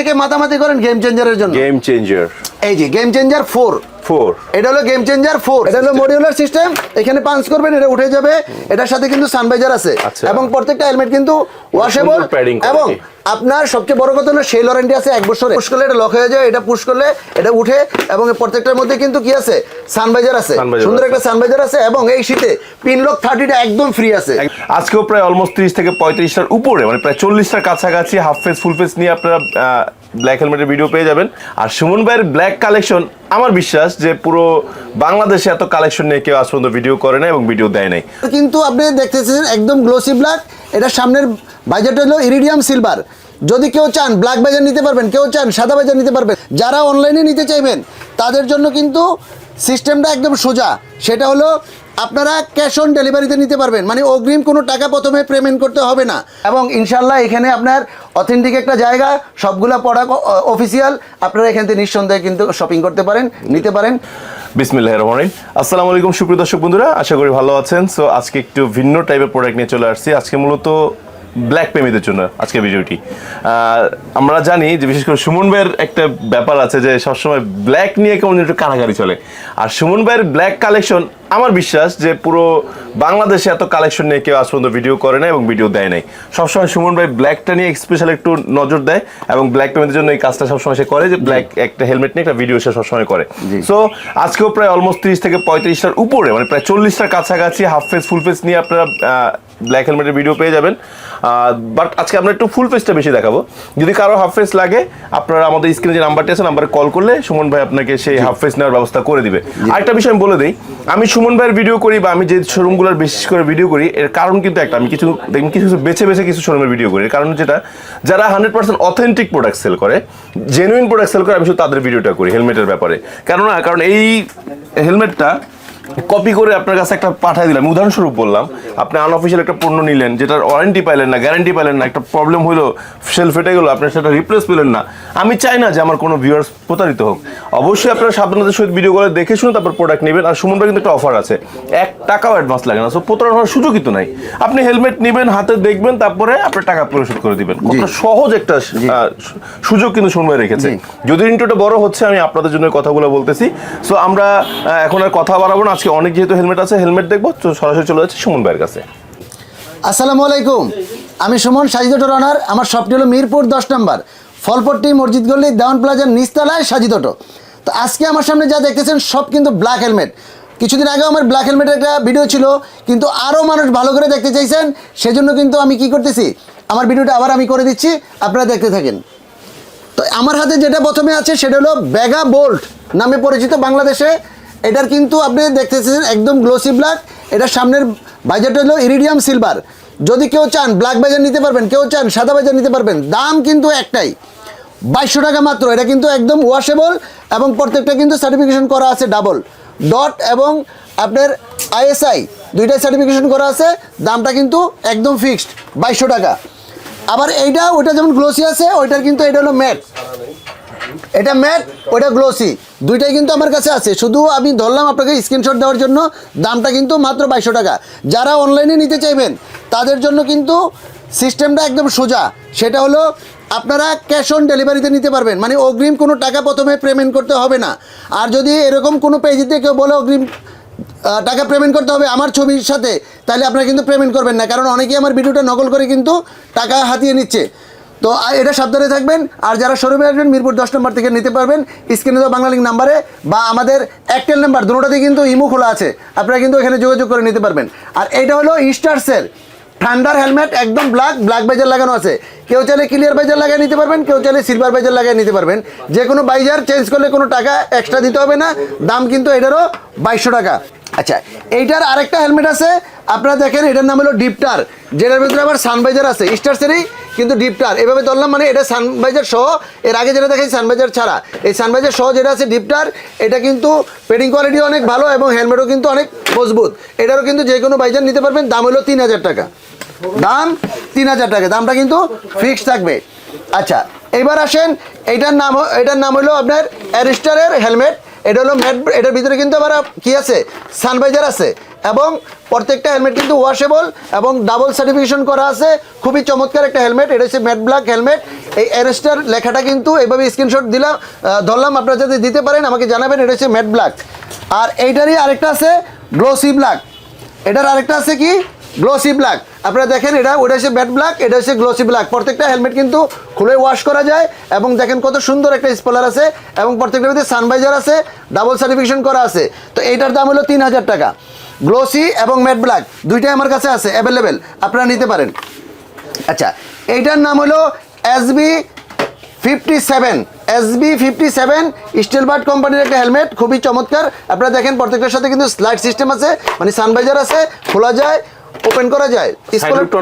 অনেকে মাতামাতি করেন গেম চেঞ্জারের জন্য। গেম চেঞ্জার এই যে গেম চেঞ্জার ফোর ফোর। এটা হলো গেম চেঞ্জার ফোর এটা হলো মডিউলার সিস্টেম এখানে পাঞ্চ করবেন এটা উঠে যাবে। এটার সাথে কিন্তু সানভাইজার আছে। আচ্ছা। এবং প্রত্যেকটা হেলমেট কিন্তু ওয়াশেবল এবং আপনার সবচেয়ে বড় কথা হলো সেই ওয়ারেন্টি আছে এক বছরে। পুশ করলে এটা লক হয়ে যায় এটা পুশ করলে এটা উঠে এবং প্রত্যেকটার মধ্যে কিন্তু কি আছে? সানভাইজার আছে। সুন্দর একটা সানভাইজার আছে এবং এই শীতে পিন লক থার্টিটা একদম ফ্রি আছে। আজকেও প্রায় অলমোস্ট ত্রিশ থেকে পঁয়ত্রিশটার উপরে মানে প্রায় চল্লিশটার কাছাকাছি হাফ ফেস ফুল ফেস নিয়ে আপনারা ব্ল্যাক হেলমেটের ভিডিও পেয়ে যাবেন। আর সুমন ভাইয়ের ব্ল্যাক কালেকশন আমার বিশ্বাস যে পুরো বাংলাদেশে এত কালেকশন নিয়ে কেউ আজ পর্যন্ত ভিডিও করে না এবং ভিডিও দেয় নাই। কিন্তু আপনি দেখতেছেন একদম গ্লোসি ব্ল্যাক এটা সামনের বাজেট হলো ইরিডিয়াম সিলভার যদি কেউ চান ব্ল্যাক বাজার নিতে পারবেন, কেউ চান সাদা বাজার নিতে পারবেন, যারা অনলাইনে নিতে চাইবেন, তাদের জন্য কিন্তু সিস্টেমটা একদম সোজা। সেটা হলো আপনারা ক্যাশ অন ডেলিভারিতে নিতে পারবেন। মানে অগ্রিম কোনো টাকা প্রথমে পেমেন্ট করতে হবে না। এবং ইনশাল্লাহ এখানে আপনার অথেন্টিক একটা জায়গা, সবগুলা পড়া অফিসিয়াল আপনারা এখান থেকে নিঃসন্দেহে কিন্তু শপিং করতে পারেন, নিতে পারেন। বিসমিল্লাহ রহমান আসসালামু আলাইকুম, সুপ্রিয় দর্শক বন্ধুরা, আশা করি ভালো আছেন। সো আজকে একটু ভিন্ন টাইপের প্রোডাক্ট নিয়ে চলে আসছি। আজকে মূলত ব্ল্যাক প্রেমীদের জন্য আজকে ভিডিওটি। আমরা জানি যে বিশেষ করে সুমন ভাইয়ের একটা ব্যাপার আছে যে সবসময় ব্ল্যাক নিয়ে কেমন একটু কারাগারি চলে। আর সুমন ভাইয়ের ব্ল্যাক কালেকশন আমার বিশ্বাস যে পুরো বাংলাদেশে এত কালেকশন নিয়ে কেউ আজ পর্যন্ত ভিডিও করে না এবং ভিডিও দেয় নাই। সবসময় সুমন ভাই ব্ল্যাকটা নিয়ে স্পেশাল একটু নজর দেয় এবং ব্ল্যাক প্রেমীদের জন্য এই কাজটা সবসময় সে করে যে ব্ল্যাক একটা হেলমেট নিয়ে একটা ভিডিও সে সবসময় করে। সো আজকেও প্রায় অলমোস্ট ত্রিশ থেকে পঁয়ত্রিশটার উপরে মানে প্রায় চল্লিশটার কাছাকাছি হাফ ফেস ফুল ফেস নিয়ে আপনারা ব্ল্যাক হেলমেটের ভিডিও পেয়ে যাবেন। বাট আজকে আমরা একটু ফুল ফেসটা বেশি দেখাবো। যদি কারও হাফ ফেস লাগে আপনারা আমাদের স্ক্রিনে যে নাম্বারটি আছে নাম্বারে কল করলে সুমন ভাই আপনাকে সেই হাফ ফেস নেওয়ার ব্যবস্থা করে দিবে। আরেকটা বিষয় আমি বলে দিই আমি সুমন ভাইয়ের ভিডিও করি বা আমি যে শোরুমগুলোর বিশেষ করে ভিডিও করি এর কারণ কিন্তু একটা আমি কিছু দেখুন কিছু কিছু বেছে বেছে কিছু শোরুমের ভিডিও করি। এর কারণ যেটা যারা hundred percent authentic product sale করে জেনুইন প্রোডাক্ট সেল করে আমি শুধু তাদের ভিডিওটা করি হেলমেটের ব্যাপারে। কেননা কারণ এই হেলমেটটা কপি করে আপনার কাছে একটা পাঠিয়ে দিলাম। উদাহরণস্বরূপ বললাম আপনি আনঅফিসিয়াল একটা পণ্য নিলেন যেটার ওয়ারেন্টি পাইলেন না গ্যারান্টি পাইলেন না একটা প্রবলেম হলো সেল ফেটে গেলো আপনি সেটা রিপ্লেস পেলেন না। আমি চাই না যে আমার কোনো ভিউয়ার্স প্রতারিত হোক। অবশ্যই আপনারা সাবধানতার সহিত ভিডিও করে দেখে শুনে তারপর প্রোডাক্ট নেবেন। আর সুমন ভাই কিন্তু একটা অফার আছে। এক টাকাও অ্যাডভান্স লাগে না। সো প্রতারণা হওয়ার সুযোগই তো নাই। আপনি হেলমেট নেবেন হাতে দেখবেন তারপরে আপনার টাকা পরিশোধ করে দিবেন। সহজ একটা সুযোগ কিন্তু সুমন ভাই রেখেছে যদি ইন্টুটা বড় হচ্ছে আমি আপনাদের জন্য কথাগুলো বলতেছি। সো আমরা এখন আর কথা বাড়াবো না। আজকে অনেক যেহেতু হেলমেট আছে, হেলমেট দেখব সরাসরি চলে যাচ্ছে সুমন ভাইয়ের কাছে। আসসালামু আলাইকুম। আমি সুমন সাজিদটো রানার। আমার শপটি হলো মিরপুর দশ নম্বর। ফলপট্টি মসজিদ গল্লি দেওয়ান প্লাজার নিচতলায় সাজিদটো তো আজকে আমার সামনে যা দেখতেছেন, সব কিন্তু ব্ল্যাক হেলমেট কিছুদিন আগেও আমার ব্ল্যাক হেলমেটের একটা ভিডিও ছিল, কিন্তু আরও মানুষ ভালো করে দেখতে চাইছেন, সেজন্য কিন্তু আমি কি করতেছি, আমার ভিডিওটা আবার আমি করে দিচ্ছি, আপনারা দেখতে থাকেন। তো আমার হাতে যেটা প্রথমে আছে, সেটা হলো ব্যাগা বোল্ট নামে পরিচিত বাংলাদেশে এটার কিন্তু আপনি দেখতেছেন একদম গ্লোসি ব্ল্যাক এটার সামনের বাজারটা হলো ইরিডিয়াম সিলভার যদি কেউ চান ব্ল্যাক বাজার নিতে পারবেন, কেউ চান সাদা বাজার নিতে পারবেন, দাম কিন্তু একটাই। বাইশশো টাকা মাত্র, এটা কিন্তু একদম ওয়াশেবল এবং প্রত্যেকটা কিন্তু সার্টিফিকেশন করা আছে ডাবল ডট এবং আপনার আইএসআই দুইটাই সার্টিফিকেশন করা আছে, দামটা কিন্তু একদম ফিক্সড বাইশশো টাকা। আবার এইটা, ওইটা যেমন গ্লোসি আছে, ওইটার কিন্তু এটা হলো ম্যাট এটা ম্যাট ওটা গ্লোসি দুইটাই কিন্তু আমার কাছে আছে। শুধু আমি ধরলাম আপনাকে স্ক্রিনশট দেওয়ার জন্য, দামটা কিন্তু মাত্র বাইশশো টাকা। যারা অনলাইনে নিতে চাইবেন, তাদের জন্য কিন্তু সিস্টেমটা একদম সোজা। সেটা হলো, আপনারা ক্যাশ অন ডেলিভারিতে নিতে পারবেন। মানে অগ্রিম কোনো টাকা প্রথমে পেমেন্ট করতে হবে না। আর যদি এরকম কোনো পেজেতে কেউ বলে অগ্রিম টাকা পেমেন্ট করতে হবে আমার ছবির সাথে, তাহলে আপনারা কিন্তু পেমেন্ট করবেন না। কারণ অনেকেই আমার ভিডিওটা নকল করে কিন্তু টাকা হাতিয়ে নিচ্ছে। তো এটা সাবধানে থাকবেন। আর যারা শোরুমে আসবেন, মিরপুর দশ নম্বর থেকে নিতে পারবেন। স্ক্রিনে দেওয়া বাংলা লিঙ্ক নাম্বারে বা আমাদের একটেল নাম্বার দুটোতে কিন্তু ইমো খোলা আছে। আপনারা কিন্তু এখানে যোগাযোগ করে নিতে পারবেন। আর এটা হলো স্টার্সের ঠান্ডার হেলমেট একদম ব্ল্যাক ব্ল্যাক বাইজার লাগানো আছে। কেউ চাইলে ক্লিয়ার বাইজার লাগিয়ে নিতে পারবেন, কেউ চাইলে সিলভার বাইজার লাগিয়ে নিতে পারবেন। যে কোনো বাইজার চেঞ্জ করলে কোনো টাকা এক্সট্রা দিতে হবে না। দাম কিন্তু এটারও বাইশশো টাকা। আচ্ছা এইটার আরেকটা হেলমেট আছে। আপনারা দেখেন, এটার নাম হলো ডিপটার যেটার ভিতরে আবার সানভাইজার আছে। স্টার্সেরই কিন্তু ডিপটার এভাবে ধরলাম মানে এটা সানভাইজার সহ, এর আগে যেটা দেখেছি সানভাইজার ছাড়া। এই সানভাইজার সহ যেটা আছে ডিপটার এটা কিন্তু পেডিং কোয়ালিটি অনেক ভালো এবং হেলমেটও কিন্তু অনেক মজবুত। এটারও কিন্তু যে কোনো বাইজার নিতে পারবেন, দাম হলো তিন হাজার টাকা। দাম তিন হাজার টাকা, দামটা কিন্তু ফিক্সড থাকবে। আচ্ছা এবার আসেন এইটার নাম এটার নাম হলো আপনার অ্যারিস্টারের হেলমেট এটা হলো ম্যাট এটার ভিতরে কিন্তু আবার কি আছে? সানভাইজার আছে। এবং প্রত্যেকটা হেলমেট কিন্তু ওয়াশেবল এবং ডাবল সার্টিফিকেশন করা আছে। খুবই চমৎকার একটা হেলমেট এটা হচ্ছে ম্যাট ব্ল্যাক হেলমেট এই অ্যারেস্টার লেখাটা কিন্তু এইভাবে স্ক্রিনশট দিলাম ধরলাম, আপনারা যদি দিতে পারেন, আমাকে জানাবেন, এটা হচ্ছে ম্যাট ব্ল্যাক আর এইটারই আরেকটা আছে গ্লোসি ব্ল্যাক এটার আরেকটা আছে কি? গ্লোসি ব্ল্যাক আপনারা দেখেন, এটা, ওটা হচ্ছে ব্যাট ব্ল্যাক এটা হচ্ছে গ্লোসি ব্ল্যাক প্রত্যেকটা হেলমেট কিন্তু খুলে ওয়াশ করা যায় এবং দেখেন কত সুন্দর একটা স্পলার আছে এবং প্রত্যেকটার মধ্যে সানভাইজার আছে ডাবল সার্টিফিকেশন করা আছে। তো এইটার দাম হলো তিন হাজার টাকা। গ্লোসি এবং ম্যাট ব্ল্যাক, দুইটাই আমার কাছে আছে অ্যাভেলেবেল আপনারা নিতে পারেন। আচ্ছা এইটার নাম হলো SB fifty seven SB fifty seven Steelbird কোম্পানির একটা হেলমেট, খুবই চমৎকার। আপনারা দেখেন, প্রত্যেকটার সাথে কিন্তু স্লাইড সিস্টেম আছে মানে সানভাইজার আছে, খোলা যায় ওপেন করা যায়।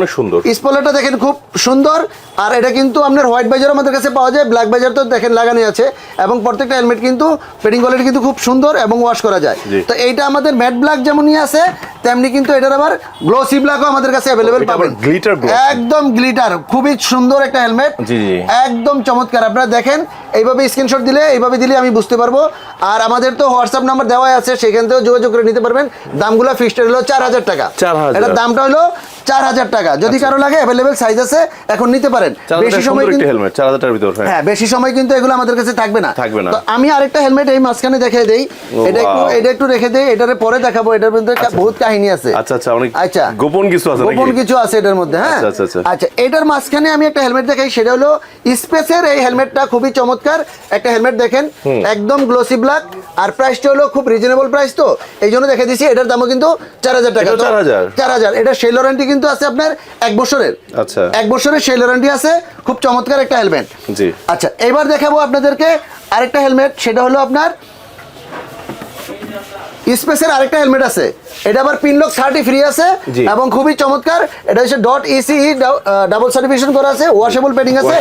অনেক সুন্দর। স্পলারটা দেখেন খুব সুন্দর। আর এটা কিন্তু আপনার হোয়াইট বাজার আমাদের কাছে পাওয়া যায় ব্ল্যাক বাজার তো দেখেন লাগানো আছে। এবং প্রত্যেকটা হেলমেট কিন্তু পেডিং কোয়ালিটি কিন্তু খুব সুন্দর এবং ওয়াশ করা যায়। তো এইটা আমাদের ম্যাট ব্ল্যাক যেমনই আছে তেমনি কিন্তু এটার আবার গ্লোসি ব্ল্যাকও আমাদের কাছে অ্যাভেলেবেল পাবেন। গ্লিটার। একদম গ্লিটার খুবই সুন্দর একটা হেলমেট জি, জি। একদম চমৎকার। আপনারা দেখেন এইভাবে স্ক্রিনশট দিলে এইভাবে দিলে আমি বুঝতে পারব। আর আমাদের তো হোয়াটসঅ্যাপ নাম্বার দেওয়া আছে সেখান থেকেও যোগাযোগ করে নিতে পারবেন। দামগুলো ফিক্সড হলো চার হাজার টাকা। 4,000 এটার দামটা হলো চার হাজার টাকা। যদি কারও লাগে অ্যাভেলেবেল সাইজ আছে এখন নিতে পারেন। বেশি সময় কিন্তু হেলমেট চার হাজার টাকার ভিতর হ্যাঁ। হ্যাঁ বেশি সময় কিন্তু এগুলো আমাদের কাছে থাকবে না। থাকবে না। তো আমি আরেকটা হেলমেট এই মাঝখানে দেই। এটা একটু এটা একটু রেখে দেই এটারে পরে দেখাবো এটার মধ্যে বহুত কাহিনী আছে। আচ্ছা আচ্ছা অনেক আচ্ছা। গোপন কিছু আছে গোপন কিছু আছে এটার মধ্যে হ্যাঁ। আচ্ছা, আচ্ছা, আচ্ছা। আচ্ছা এটার মাঝখানে আমি একটা হেলমেট দেখাই সেটা হলো স্পেসের এই হেলমেটটা খুবই চমৎকার। একটা হেলমেট দেখেন একদম গ্লোসি ব্ল্যাক আর প্রাইসটা হলো খুব রিজনেবল প্রাইস তো এই জন্য দেখে দিচ্ছি এটার দামও কিন্তু চার হাজার টাকা। চার হাজার? চার হাজার। এটা সেই ওয়ারেন্টি কিন্তু আছে আপনার এক বছরের। আচ্ছা। এক বছরের সেই ওয়ারেন্টি আছে খুব চমৎকার একটা হেলমেট জি। আচ্ছা এবার দেখাবো আপনাদেরকে আরেকটা হেলমেট সেটা হলো আপনার স্পেসের আরেকটা হেলমেট আছে। এটা আবার পিনলক থার্টি ফ্রি আছে এবং খুবই চমৎকার। এটা হচ্ছে ডট ইসিই ডাবল সার্টিফিকেশন করা আছে ওয়াশেবল পেডিং আছে।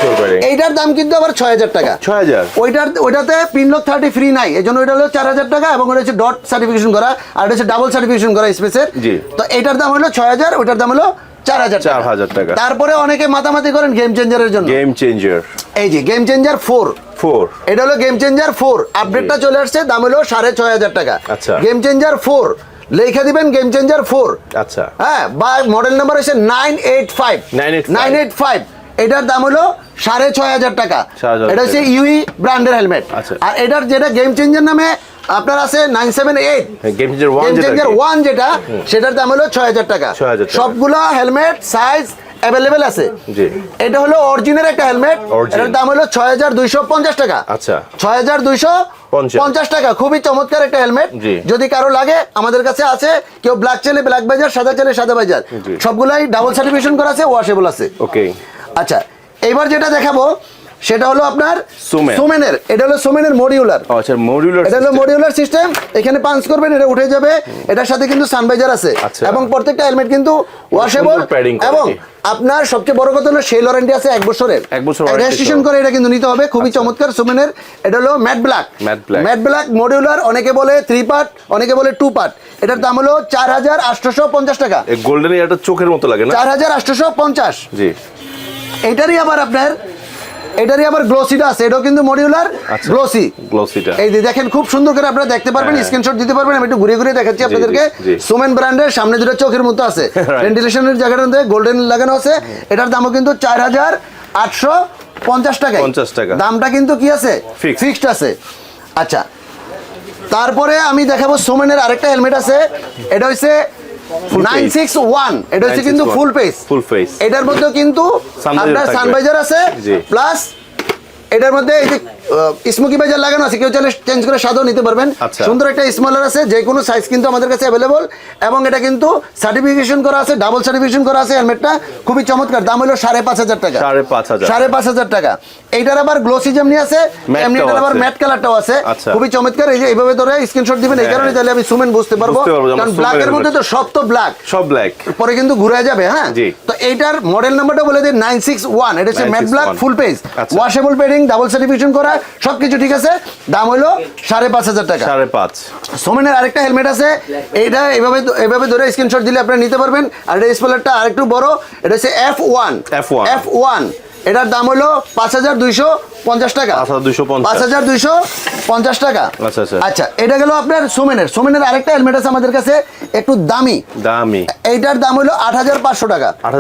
এইটার দাম কিন্তু আবার ছয় হাজার টাকা। ছয় হাজার। ওইটার ওইটাতে পিনলক থার্টি ফ্রি নাই এই জন্য ওইটা হলো চার হাজার টাকা এবং ওটা হচ্ছে ডট সার্টিফিকেশন করা আর এটা হচ্ছে ডাবল সার্টিফিকেশন করা স্পেসের। তো এটার দাম হলো ছয় হাজার ওইটার দাম হলো চার হাজার 4,000 টাকা। তারপরে অনেকে মাতামাতি করেন গেম চেঞ্জারের জন্য। গেম চেঞ্জার এই যে গেম চেঞ্জার ফোর ফোর এটা হলো গেম চেঞ্জার ফোর আপডেটটা চলে আসছে দাম হলো সাড়ে ছয় হাজার টাকা। আচ্ছা। গেম চেঞ্জার ফোর লেখা দিবেন গেম চেঞ্জার ফোর আচ্ছা। হ্যাঁ বা মডেল নাম্বার হচ্ছে nine eight five 985 nine eight five এটার দাম হলো সাড়ে ছয় হাজার টাকা। এটা হচ্ছে ইউই ব্র্যান্ডের হেলমেট। আর এটার যেটা গেম চেঞ্জার নামে আপনার আছে nine seven eight game changer one যেটা সেটার দাম হলো ছয় হাজার টাকা। 6,000 টাকা। সবগুলো হেলমেট সাইজ অ্যাভেলেবেল আছে? জি। এটা হলো অরিজিনাল একটা হেলমেট এটার দাম হলো ছয় হাজার দুইশো পঞ্চাশ টাকা। আচ্ছা। ছয় হাজার দুইশো পঞ্চাশ। পঞ্চাশ। টাকা। খুবই চমৎকার একটা হেলমেট যদি কারও লাগে আমাদের কাছে আছে। কেউ ব্ল্যাক চেলে ব্ল্যাক বাজার সাদা চেলে সাদা বাজার সবগুলাই ডাবল সার্টিফিকেশন করা আছে ওয়াশেবল আছে। ওকে আচ্ছা এইবার যেটা দেখাবো সেটা হলো আপনার। সুমেনের এটা হলো সুমেনের মডিউলার আচ্ছা মডিউলার এটা হলো মডিউলার সিস্টেম এখানে পাঞ্চ করবেন এটা উঠে যাবে। এটার সাথে কিন্তু সানভাইজার আছে। আচ্ছা। এবং প্রত্যেকটা হেলমেট কিন্তু ওয়াশেবল এবং আপনার সবচেয়ে বড় কথা হলো সেই ওয়ারেন্টি আছে এক বছরের। এক বছর রেজিস্ট্রেশন করে এটা কিন্তু নিতে হবে। খুবই আচ্ছা। চমৎকার সুমেনের এটা হলো matt black. Matt black modular অনেকে বলে থ্রি পার্ট অনেকে বলে টু পার্ট এটার দাম হলো চার হাজার আটশোশো পঞ্চাশ টাকা। গোল্ডেন এটা চোখের মতো লাগে না? চার হাজার আটশোশো পঞ্চাশ। জি। এটারই আবার আপনার এটারই আবার গ্লোসিটা আছে এটাও কিন্তু মডিউলার। গ্লোসি গ্লোসিটা এই যে দেখেন খুব সুন্দর করে আপনারা দেখতে পারবেন হ্যাঁ। স্ক্রিনশট দিতে পারবেন আমি একটু ঘুরে ঘুরে দেখাচ্ছি আপনাদেরকে। সুমেন ব্র্যান্ডের সামনে দুটো চোখের মতো আছে. ভেন্টিলেশনের জায়গাটাতে গোল্ডেন লাগানো আছে এটার দামও কিন্তু চার হাজার আটশো পঞ্চাশ টাকা 50 টাকা। দামটা কিন্তু কি আছে। ফিক্সড আছে আচ্ছা তারপরে আমি দেখাবো সোমেনের আরেকটা হেলমেট আছে এটা হচ্ছে Full nine face। Six one এটা হচ্ছে কিন্তু ফুল ফেস ফুল ফেস এটার মধ্যে কিন্তু আপনার সানভাইজার আছে প্লাস এটার মধ্যে এই যে স্মোকি বাইজার লাগানো আছে কেউ চাইলে চেঞ্জ করে সাদাও নিতে পারবেন। আচ্ছা। সুন্দর একটা স্মলার আছে যে কোনো সাইজ কিন্তু আমাদের কাছে অ্যাভেলেবল এবং এটা কিন্তু সার্টিফিকেশন করা আছে ডাবল সার্টিফিকেশন করা আছে হেলমেটটা খুবই চমৎকার দাম হলো সাড়ে পাঁচ হাজার টাকা। সাড়ে পাঁচ হাজার। টাকা। এইটার আবার গ্লোসি যেমনি আছে এমনি এটার আবার ম্যাট কালারটাও আছে। আচ্ছা। খুবই চমৎকার এই যে এইভাবে ধরে স্ক্রিনশট দিবেন এই হ্যাঁ। কারণে তাহলে আমি সুমেন বুঝতে পারব। কারণ ব্ল্যাক এর মধ্যে তো সব তো ব্ল্যাক সব ব্ল্যাক পরে কিন্তু ঘুরে যাবে হ্যাঁ? তো এইটার মডেল নাম্বারটা বলে দিন নাইন সিক্স ওয়ান এটা হচ্ছে matt black full face. Washable padding double certification করা সবকিছু ঠিক আছে? দাম হলো সাড়ে পাঁচ হাজার টাকা। সাড়ে পাঁচ। সোমেনের আরেকটা হেলমেট আছে। এইটা এভাবে এভাবে ধরে স্ক্রিনশট দিলে আপনি নিতে পারবেন। আর এটা স্পলারটা আরেকটু বড় এটা হচ্ছে F one F1 F one এটার দাম হলো পাঁচ হাজার দুইশো পঞ্চাশ টাকা? 5250 পাঁচ হাজার দুইশো পঞ্চাশ টাকা। আচ্ছা, আচ্ছা। আচ্ছা এটা গেল আপনার সোমেনের। সোমেনের আরেকটা হেলমেট আছে আমাদের কাছে একটু দামি। দামি। এইটার দাম হলো আট হাজার পাঁচশো টাকা। আট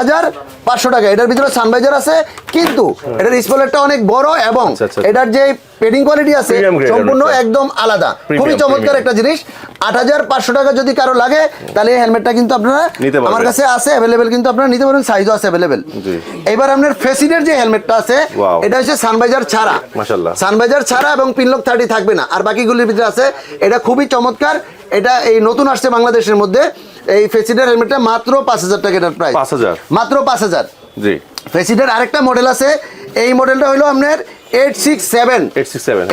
হাজার পাঁচশো। টাকা। এটার ভিতরে সানভাইজার আছে কিন্তু এটার স্পলারটা অনেক বড় এবং আচ্ছা, আচ্ছা। এটার যে পেডিং কোয়ালিটি আছে সম্পূর্ণ একদম আলাদা। খুবই চমৎকার একটা জিনিস। আট হাজার পাঁচশো টাকা যদি কারও লাগে তাহলে এই হেলমেটটা কিন্তু আপনারা আমার কাছে আছে অ্যাভেলেবেল কিন্তু আপনারা নিতে পারবেন সাইজও আছে অ্যাভেলেবেল এবার আপনার ফেসিডের যে হেলমেটটা আছে. এটা হচ্ছে সানভাইজার ছাড়া। মাশাআল্লাহ। সানভাইজার ছাড়া এবং পিনলক থার্টি থাকবে না। আর বাকিগুলির ভিতরে আছে এটা খুবই চমৎকার। এটা এই নতুন আসছে বাংলাদেশের মধ্যে। এই ফেসিডের হেলমেটটা মাত্র পাঁচ হাজার টাকা এটার প্রাইস 5,000 মাত্র পাঁচ হাজার। জি। ফেসিডের আরেকটা মডেল আছে। এই মডেলটা হলো আপনার eight six seven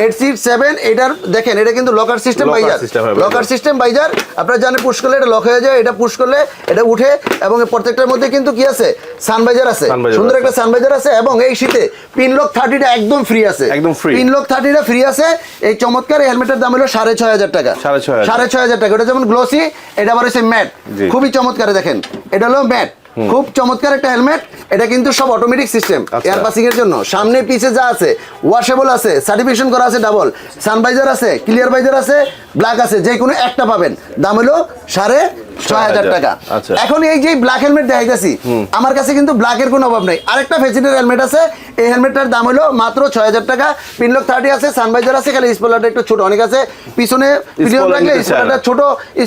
eight six seven এটার দেখেন এটা কিন্তু locker system visor. Locker. System visor আপনারা জানেন পুশ করলে এটা লক হয়ে যায় এটা পুশ করলে এটা উঠে এবং প্রত্যেকটার মধ্যে কিন্তু কি আছে? সানবাইজার আছে। সুন্দর একটা সানবাইজার আছে এবং এই শীতে থার্টিটা একদম ফ্রি আছে। একদম থার্টিটা ফ্রি আছে এই চমৎকার হেলমেটের দাম হলো সাড়ে ছয় হাজার টাকা। সাড়ে ছয় হাজার। টাকা। এটা যেমন গ্লোসি এটা আবার হচ্ছে ম্যাট খুবই চমৎকার দেখেন। এটা হলো ম্যাট খুব চমৎকার একটা হেলমেট এটা কিন্তু সব অটোমেটিক সিস্টেম। এয়ার পাসিং এর জন্য। সামনে পিছে যা আছে ওয়াশেবল আছে সার্টিফিকেশন করা আছে ডাবল সানভাইজার আছে ক্লিয়ার ভাইজার আছে ব্ল্যাক আছে যে কোনো একটা পাবেন। দাম হলো সাড়ে ছয় হাজার টাকা। আচ্ছা। এখন এই যে ব্ল্যাক হেলমেট দেখাইতেছি আমার কাছে কিন্তু ব্ল্যাকের কোনো অভাব নেই। আরেকটা ফেসিলিটির হেলমেট আছে এই হেলমেটটার দাম হলো মাত্র ছয় হাজার টাকা। পিনলক থার্টি আছে সানভাইজার আছে খালি স্পলারটা একটু ছোট অনেক আছে। পিছনে। স্পলারটা ছোট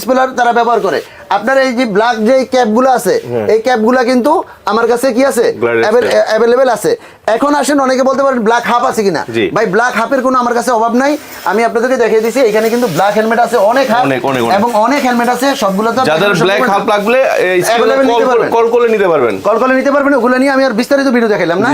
স্পলার তারা ব্যবহার করে। আপনার এই যে ব্ল্যাক যে ক্যাপগুলো আছে এই ক্যাপগুলো কিন্তু আমার কাছে কি আছে? অ্যাভেলেবেল আছে। এখন আসেন অনেকে বলতে পারেন ব্ল্যাক হাফ আছে কিনা ভাই ব্ল্যাক হাফের কোনো আমার কাছে অভাব নাই আমি আপনাদেরকে দেখিয়ে দিচ্ছি এখানে কিন্তু ব্ল্যাক হেলমেট আছে অনেক হাফ। এবং অনেক হেলমেট আছে সবগুলো তো যাদের ব্ল্যাক হাফ লাগলে কল করে নিতে পারবেন কল করে নিতে পারবেন ওগুলো নিয়ে আমি আর বিস্তারিত ভিডিও দেখাইলাম না।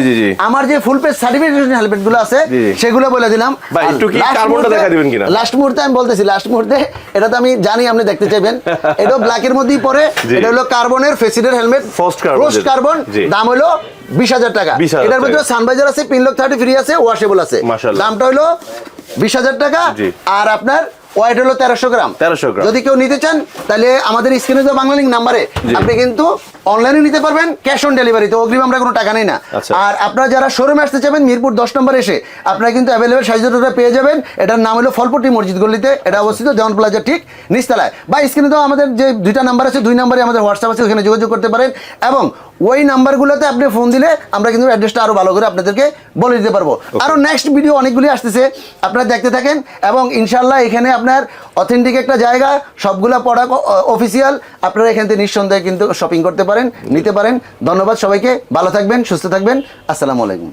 আমার যে ফুল পেজ সার্টিফিকেশন হেলমেটগুলো আছে। সেগুলো বলে দিলাম ভাই, একটু কি কার্বনটা দেখা দিবেন কিনা? লাস্ট মুহূর্তে আমি বলতেছি লাস্ট মুহূর্তে এটা তো আমি জানি আপনি দেখতে চাইবেন এটা ব্ল্যাক এর মধ্যেই পড়ে। এটা হলো কার্বনের ফেসিডের হেলমেট যেটা। কার্বন। দাম হলো বিশ হাজার টাকা। এটার ভিতরে। সানভাইজার আছে পিনলক থার্টি ফ্রি আছে ওয়াশেবল আছে। দামটা হলো বিশ হাজার টাকা। আর আপনার ওয়াইট হলো তেরোশো গ্রাম। 1300 গ্রাম। যদি কেউ নিতে চান তাহলে আমাদের স্ক্রিনে তো বাংলা লিঙ্ক নাম্বারে আপনি কিন্তু অনলাইনে নিতে পারবেন ক্যাশ অন ডেলিভারিতে অগ্রিম আমরা কোনো টাকা নেই না। আচ্ছা। আর আপনারা যারা শোরুমে আসতে চাবেন মিরপুর দশ নম্বর এসে আপনারা কিন্তু অ্যাভেলেবেল সাইজটা পেয়ে যাবেন। এটার নাম হলো ফলপট্টি মসজিদ গল্লিতে এটা অবস্থিত জন প্লাজা ঠিক নিচতলায়। বা স্ক্রিনে তো আমাদের যে দুইটা নাম্বার আছে দুই নম্বরে আমাদের হোয়াটসঅ্যাপ আছে ওখানে যোগাযোগ করতে পারেন। এবং ওই নাম্বারগুলোতে আপনি ফোন দিলে আমরা কিন্তু অ্যাড্রেসটা আরও ভালো করে আপনাদেরকে বলে দিতে পারব। আরও নেক্সট ভিডিও অনেকগুলি আসতেছে আপনারা দেখতে থাকেন এবং ইনশাল্লাহ এখানে আপনার অথেন্টিক একটা জায়গা সবগুলো পড়া অফিসিয়াল আপনারা এখান থেকে নিঃসন্দেহে কিন্তু শপিং করতে পারেন নিতে পারেন। ধন্যবাদ সবাইকে ভালো থাকবেন সুস্থ থাকবেন। আসসালামু আলাইকুম।